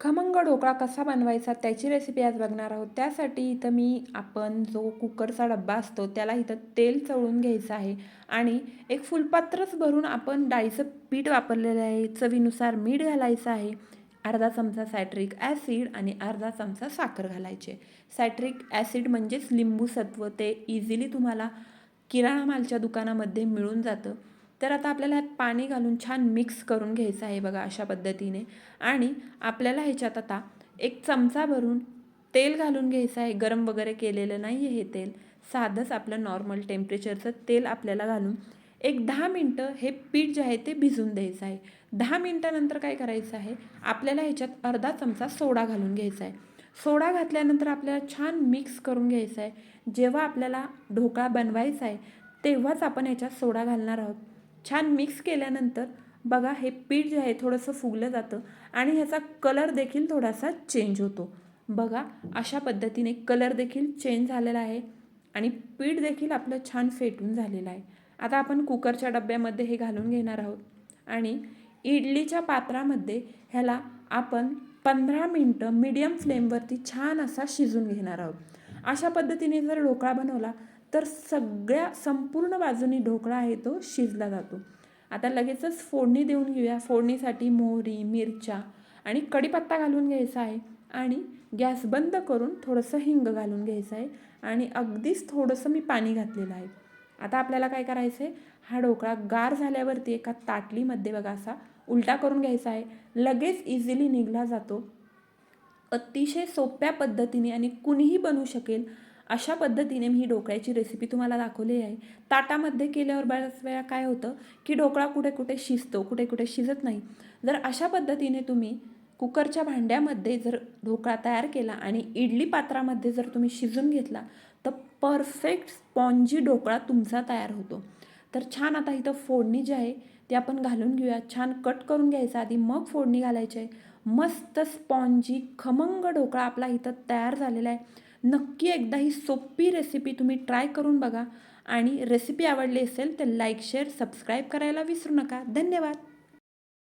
खमंग ढोकळा कसा बनवायचा त्याची रेसिपी आज बघणार आहोत. त्यासाठी इथं मी आपण जो कुकरचा डब्बा असतो त्याला इथं तेल चळून घ्यायचं आहे आणि एक फुलपात्रच भरून आपण डाळीचं पीठ वापरलेलं आहे. चवीनुसार मीठ घालायचं आहे. अर्धा चमचा सायट्रिक ॲसिड आणि अर्धा चमचा साखर घालायचे. सायट्रिक ॲसिड म्हणजेच लिंबू सत्व. ते इझिली तुम्हाला किराणा मालच्या दुकानामध्ये मिळून जातं. तर आता आपल्याला ह्यात पाणी घालून छान मिक्स करून घ्यायचं आहे बघा अशा पद्धतीने. आणि आपल्याला ह्याच्यात आता एक चमचा भरून तेल घालून घ्यायचं आहे. गरम वगैरे केलेलं नाही आहे हे तेल. साधंच आपलं नॉर्मल टेम्परेचरचं तेल आपल्याला घालून एक दहा मिनटं हे पीठ जे आहे ते भिजून द्यायचं आहे. दहा मिनटानंतर काय करायचं आहे? आपल्याला ह्याच्यात अर्धा चमचा सोडा घालून घ्यायचा आहे. सोडा घातल्यानंतर आपल्याला छान मिक्स करून घ्यायचा आहे. जेव्हा आपल्याला ढोकळा बनवायचा आहे तेव्हाच आपण ह्याच्यात सोडा घालणार आहोत. छान मिक्स केल्यानंतर बघा हे पीठ जे आहे थोडंसं फुगलं जातं आणि ह्याचा कलर देखील थोडासा चेंज होतो. बघा अशा पद्धतीने कलर देखील चेंज झालेला आहे आणि पीठ देखील आपलं छान फेटून झालेलं आहे. आता आपण कुकरच्या डब्यामध्ये हे घालून घेणार आहोत आणि इडलीच्या पात्रामध्ये ह्याला आपण पंधरा मिनटं मीडियम फ्लेमवरती छान असा शिजून घेणार आहोत. अशा पद्धतीने जर ढोकळा बनवला तर सगळ्या संपूर्ण बाजूनी ढोकळा आहे तो शिजला जातो. आता लगेचच फोडणी देऊन घेऊया. फोडणीसाठी मोहरी मिरच्या आणि कढीपत्ता घालून घ्यायचा आहे आणि गॅस बंद करून थोडंसं हिंग घालून घ्यायचं आहे आणि अगदीच थोडंसं मी पाणी घातलेलं आहे. आता आपल्याला काय करायचं आहे हा ढोकळा गार झाल्यावरती एका ताटलीमध्ये बघा असा उलटा करून घ्यायचा आहे. लगेच इझिली निघला जातो. अतिशय सोप्या पद्धतीने आणि कुणीही बनवू शकेल अशा पद्धतीने मी ही ढोकळ्याची रेसिपी तुम्हाला दाखवली आहे. ताटामध्ये केल्यावर बऱ्याच वेळा काय होतं की ढोकळा कुठे कुठे शिजतो कुठे कुठे शिजत नाही. जर अशा पद्धतीने तुम्ही कुकरच्या भांड्यामध्ये जर ढोकळा तयार केला आणि इडली पात्रामध्ये जर तुम्ही शिजून घेतला तर परफेक्ट स्पॉन्जी ढोकळा तुमचा तयार होतो. तर छान आता इथं फोडणी जी आहे ती आपण घालून घेऊया. छान कट करून घ्यायचं आधी मग फोडणी घालायची आहे. मस्त स्पॉन्जी खमंग ढोकळा आपला इथं तयार झालेला आहे. नक्की एकदा ही सोपी रेसिपी तुम्ही ट्राय करून बघा. आणि रेसिपी आवडली असेल तर लाईक शेअर सबस्क्राईब करायला विसरू नका. धन्यवाद.